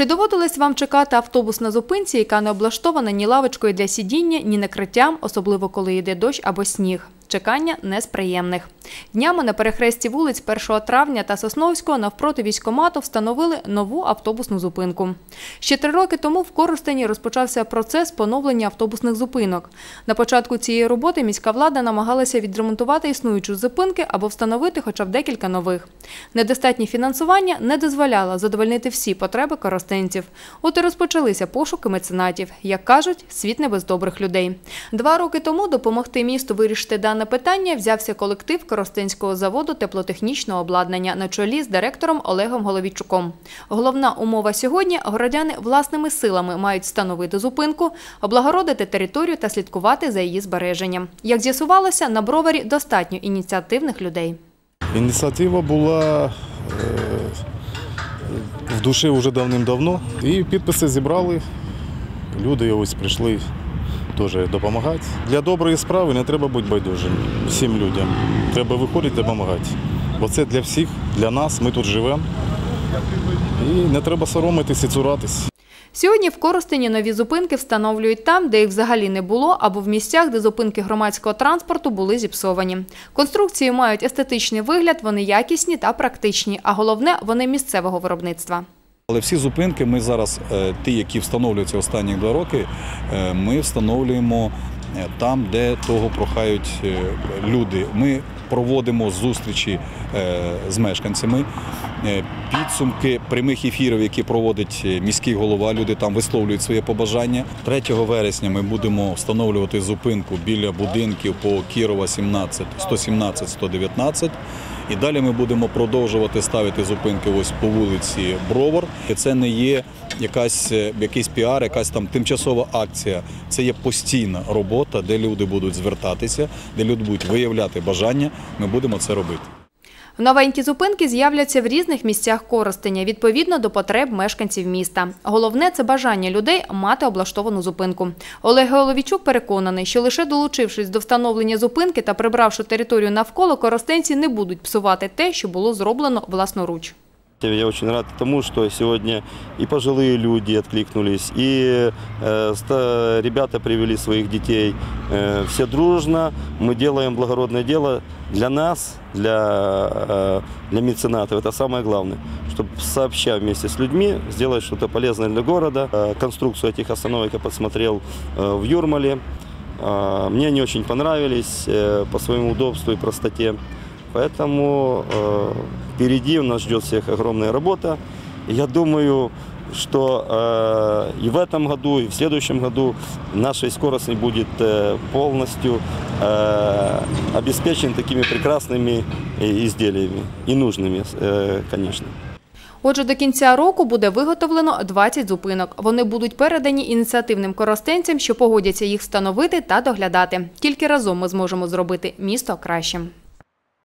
Чи доводилось вам чекати автобус на зупинці, яка не облаштована ні лавочкою для сидіння, ні накриттям, особливо коли йде дощ або сніг? Чекання не з приємних. Днями на перехресті вулиць 1 травня та Сосновського навпроти військомату встановили нову автобусну зупинку. Ще три роки тому в Коростені розпочався процес поновлення автобусних зупинок. На початку цієї роботи міська влада намагалася відремонтувати існуючі зупинки або встановити хоча б декілька нових. Недостатнє фінансування не дозволяло задовольнити всі потреби коростенців. От і розпочалися пошуки меценатів. Як кажуть, світ не без добрих людей. Два роки тому допомогти місту вирішити дане питання взявся колектив Коростенського заводу теплотехнічного обладнання на чолі з директором Олегом Головійчуком. Головна умова сьогодні – городяни власними силами мають встановити зупинку, облагородити територію та слідкувати за її збереженням. Як з'ясувалося, на броварі достатньо ініціативних людей. Ініціатива була е, в душі вже давним-давно. І підписи зібрали. Люди ось прийшли теж допомагати. Для доброї справи не треба бути байдужим всім людям. Треба виходити допомагати. Бо це для всіх, для нас, ми тут живемо. І не треба соромитись і цуратись. Сьогодні в Коростені нові зупинки встановлюють там, де їх взагалі не було, або в місцях, де зупинки громадського транспорту були зіпсовані. Конструкції мають естетичний вигляд, вони якісні та практичні, а головне, вони місцевого виробництва. Але всі зупинки ми зараз, е, ті, які встановлюються останні два роки, е, ми встановлюємо е, там, де того прохають люди. Ми проводимо зустрічі з мешканцями, підсумки прямих ефірів, які проводить міський голова. Люди там висловлюють своє побажання. 3 вересня ми будемо встановлювати зупинку біля будинків по Кірова 17, 117, 119. І далі ми будемо продовжувати ставити зупинки ось по вулиці Бровар. Це не є якась, е, якийсь піар, якась там тимчасова акція. Це є постійна робота, де люди будуть звертатися, де люди будуть виявляти бажання. Ми будемо це робити. Новенькі зупинки з'являться в різних місцях користення відповідно до потреб мешканців міста. Головне це бажання людей мати облаштовану зупинку. Олег Головічук переконаний, що лише долучившись до встановлення зупинки та прибравши територію навколо, коростенці не будуть псувати те, що було зроблено власноруч. Я очень рад тому, что сегодня и пожилые люди откликнулись, и э, ребята привели своих детей. Э, все дружно мы делаем благородное дело для нас, для, э, для меценатов. Это самое главное, чтобы сообща вместе с людьми сделать что-то полезное для города. Э, конструкцию этих остановок я посмотрел э, в Юрмале. Э, мне они очень понравились э, по своему удобству и простоте. Поэтому э, впереди у нас ждет всех огромная работа. И Я думаю, что э, и в этом году, и в следующем году наша скорость будет э, полностью э, обеспечен такими прекрасными э, изделиями и нужными, э, конечно. Отже, до кінця року буде виготовлено 20 зупинок. Вони будуть передані ініціативним коростенцям, що погодяться їх встановити та доглядати. Тільки разом ми зможемо зробити місто кращим.